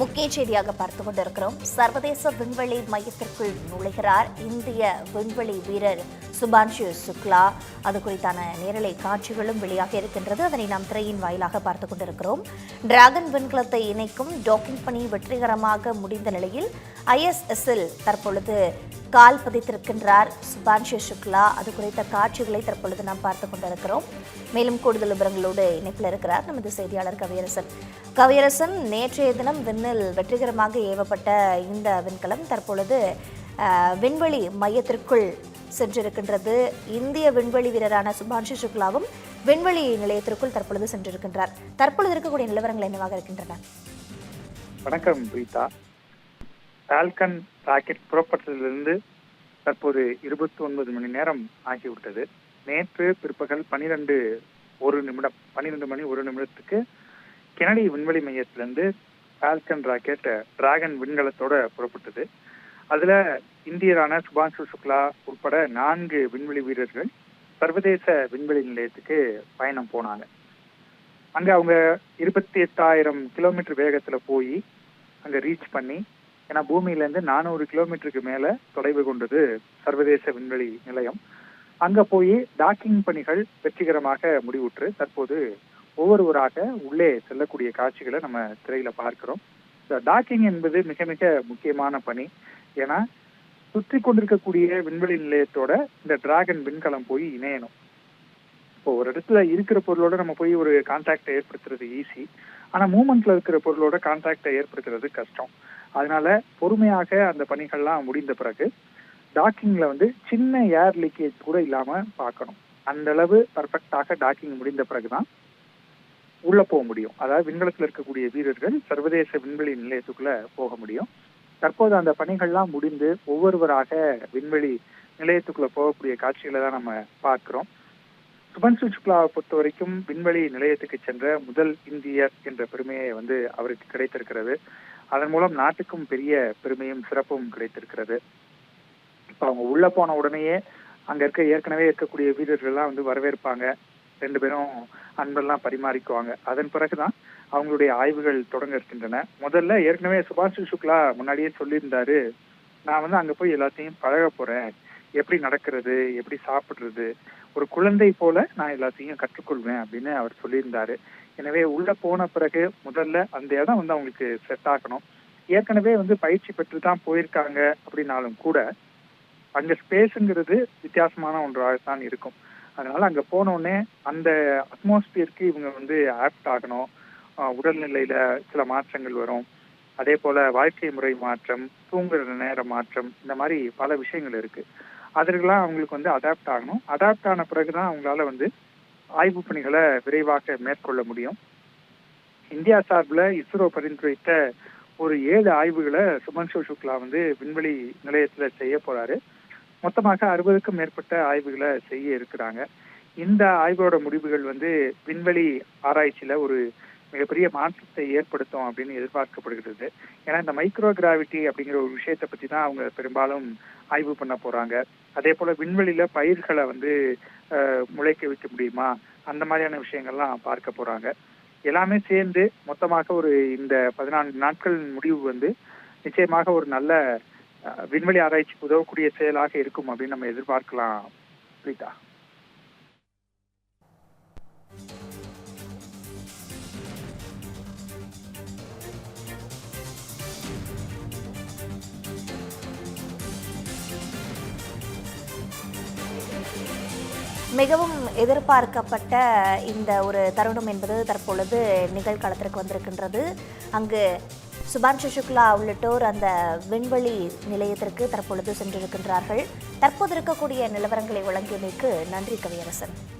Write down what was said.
முக்கிய செய்தியாக பார்த்து கொண்டிருக்கிறோம். சர்வதேச விண்வெளி மையத்திற்குள் நுழைகிறார் இந்திய விண்வெளி வீரர் சுபான்ஷு சுக்லா. அது குறித்தான நேரலை காட்சிகளும் வெளியாக இருக்கின்றது. அதனை நாம் திரையின் வாயிலாக பார்த்து கொண்டிருக்கிறோம். டிராகன் விண்கலத்தை இணைக்கும் டாக்கிங் பணி வெற்றிகரமாக முடிந்த நிலையில் ஐஎஸ்எஸ்எல் தற்பொழுது கால் பதித்திருக்கின்றார். சுபான்ஷு சுக்லா அது குறித்த காட்சிகளை தற்பொழுது நாம் பார்த்து கொண்டிருக்கிறோம். மேலும் கூடுதல் விவரங்களோடு இணைப்பில் இருக்கிறார் நமது செய்தியாளர் கவியரசன். கவியரசன் நேற்றைய தினம் விண்ணில் வெற்றிகரமாக ஏவப்பட்ட இந்த விண்கலம் தற்பொழுது விண்வெளி மையத்திற்குள் சென்றிருக்கின்றது. இந்திய விண்வெளி வீரரான சுபான்ஷு சுக்லாவும் விண்வெளி நிலையத்திற்குள் தற்பொழுது சென்றிருக்கின்றார். தற்பொழுது இருக்கக்கூடிய நிலவரங்கள் என்னவாக இருக்கின்றன? வணக்கம் பிரீதா பால்கன் ராக்கெட் புறப்பட்டதிலிருந்து தற்போது இருபத்தி ஒன்பது மணி நேரம் ஆகிவிட்டது. நேற்று பிற்பகல் பனிரெண்டு ஒரு நிமிடம் பனிரெண்டு மணி ஒரு நிமிடத்துக்கு கெனடி விண்வெளி மையத்திலிருந்து பால்கன் ராக்கெட் டிராகன் விண்கலத்தோட புறப்பட்டது. அதுல இந்தியரான சுபான்ஷு சுக்லா உட்பட நான்கு விண்வெளி வீரர்கள் சர்வதேச விண்வெளி நிலையத்துக்கு பயணம் போனாங்க. அங்க அவங்க இருபத்தி எட்டாயிரம் கிலோமீட்டர் வேகத்துல போய் அங்க ரீச் பண்ணி ஏன்னா பூமியில இருந்து நானூறு கிலோமீட்டருக்கு மேல தொலைவு கொண்டது சர்வதேச விண்வெளி நிலையம். அங்க போய் டாக்கிங் பணிகள் வெற்றிகரமாக முடிவுற்று தற்போது ஒவ்வொருவராக உள்ளே செல்லக்கூடிய காட்சிகளை நம்ம திரையில பார்க்கிறோம். டாக்கிங் என்பது மிக மிக முக்கியமான பணி. ஏன்னா சுற்றி கொண்டிருக்கக்கூடிய விண்வெளி நிலையத்தோட இந்த டிராகன் விண்கலம் போய் இணையணும். இப்போ ஒரு இடத்துல இருக்கிற பொருளோட நம்ம போய் ஒரு கான்டாக்டை ஏற்படுத்துறது ஈஸி ஆனா மூமெண்ட்ல இருக்கிற பொருளோட கான்டாக்டை ஏற்படுத்துறது கஷ்டம். அதனால பொறுமையாக அந்த பணிகள்லாம் முடிந்த பிறகு டாக்கிங்ல வந்து சின்ன ஏர் லீக்கேஜ் கூட இல்லாம பார்க்கணும். அந்த அளவு பர்ஃபெக்டாக டாக்கிங் முடிந்த பிறகுதான் உள்ள போக முடியும். அதாவது விண்கலத்தில் இருக்கக்கூடிய வீரர்கள் சர்வதேச விண்வெளி நிலையத்துக்குள்ள போக முடியும். தற்போது அந்த பணிகள்லாம் முடிந்து ஒவ்வொருவராக விண்வெளி நிலையத்துக்குள்ள போகக்கூடிய காட்சிகளை தான் நம்ம பார்க்கிறோம். சுபன்சு சுக்லாவை பொறுத்த வரைக்கும் விண்வெளி நிலையத்துக்கு சென்ற முதல் இந்தியர் என்ற பெருமையை வந்து அவருக்கு கிடைத்திருக்கிறது. அதன் மூலம் நாட்டுக்கும் பெரிய பெருமையும் சிறப்பும் கிடைத்திருக்கிறது. இப்போ அவங்க உள்ள போன உடனேயே அங்க இருக்க ஏற்கனவே இருக்கக்கூடிய வீரர்கள்லாம் வந்து வரவேற்பாங்க. ரெண்டு பேரும் அன்பெல்லாம் பரிமாறிக்குவாங்க. அதன் பிறகுதான் அவங்களுடைய ஆய்வுகள் தொடங்க இருக்கின்றன முதல்ல ஏற்கனவே சுபாஷ் சுக்லா முன்னாடியே சொல்லியிருந்தாரு நான் வந்து அங்க போய் எல்லாத்தையும் பழக போறேன். எப்படி நடக்கிறது எப்படி சாப்பிடுறது ஒரு குழந்தை போல நான் எல்லாத்தையும் கற்றுக்கொள்வேன் அப்படின்னு அவர் சொல்லியிருந்தாரு. எனவே உள்ள போன பிறகு முதல்ல அந்த இடம் வந்து அவங்களுக்கு செட் ஆகணும். ஏற்கனவே வந்து பயிற்சி பெற்று தான் போயிருக்காங்க அப்படின்னாலும் கூட அங்க ஸ்பேஸுங்கிறது வித்தியாசமான ஒன்றாகத்தான் இருக்கும். அதனால அங்க போன உடனே அந்த அட்மாஸ்பியருக்கு இவங்க வந்து ஆப்ட் ஆகணும். உடல்நிலையில சில மாற்றங்கள் வரும். அதே போல வாழ்க்கை முறை மாற்றம் தூங்குற நேர மாற்றம் இந்த மாதிரி பல விஷயங்கள் இருக்கு. அதற்கெல்லாம் அவங்களுக்கு வந்து அடாப்ட் ஆகணும். அடாப்ட் ஆன பிறகுதான் அவங்களால வந்து ஆய்வு பணிகளை விரைவாக மேற்கொள்ள முடியும். இந்தியா சார்பில் இஸ்ரோ பரிந்துரைத்த ஒரு ஏழு ஆய்வுகளை சுமன்ஷு சுக்லா வந்து விண்வெளி நிலையத்துல செய்ய போறாரு. மொத்தமாக அறுபதுக்கும் மேற்பட்ட ஆய்வுகளை செய்ய இருக்கிறாங்க. இந்த ஆய்வோட முடிவுகள் வந்து விண்வெளி ஆராய்ச்சியில ஒரு மிகப்பெரிய மாற்றத்தை ஏற்படுத்தும் அப்படின்னு எதிர்பார்க்கப்படுகிறது. ஏன்னா இந்த மைக்ரோ கிராவிட்டி அப்படிங்கிற ஒரு விஷயத்தை பத்தி தான் அவங்க பெரும்பாலும் ஆய்வு பண்ண போறாங்க. அதே போல விண்வெளியில பயிர்களை வந்து முளைக்க வைக்க முடியுமா? அந்த மாதிரியான விஷயங்கள்லாம் பார்க்க போறாங்க. எல்லாமே சேர்ந்து மொத்தமாக ஒரு இந்த பதினான்கு நாட்கள் முடிவு வந்து நிச்சயமாக ஒரு நல்ல விண்வெளி ஆராய்ச்சிக்கு உதவக்கூடிய செயலாக இருக்கும் அப்படின்னு நம்ம எதிர்பார்க்கலாம் பிரீதா. மிகவும் எதிர்பார்க்கப்பட்ட இந்த ஒரு தருணம் என்பது தற்பொழுது நிகழ்காலத்திற்கு வந்திருக்கின்றது. அங்கு சுபான்ஷு சுக்லா உள்ளிட்டோர் அந்த விண்வெளி நிலையத்திற்கு தற்பொழுது சென்றிருக்கின்றார்கள். தற்போது இருக்கக்கூடிய நிலவரங்களை வழங்கியமைக்கு நன்றி கவியரசன்.